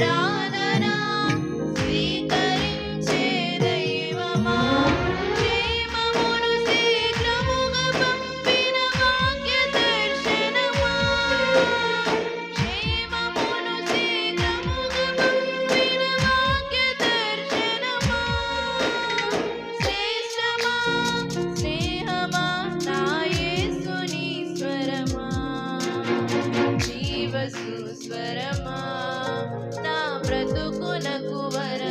But ఈశ్వరమా నా బ్రతుకునకు వర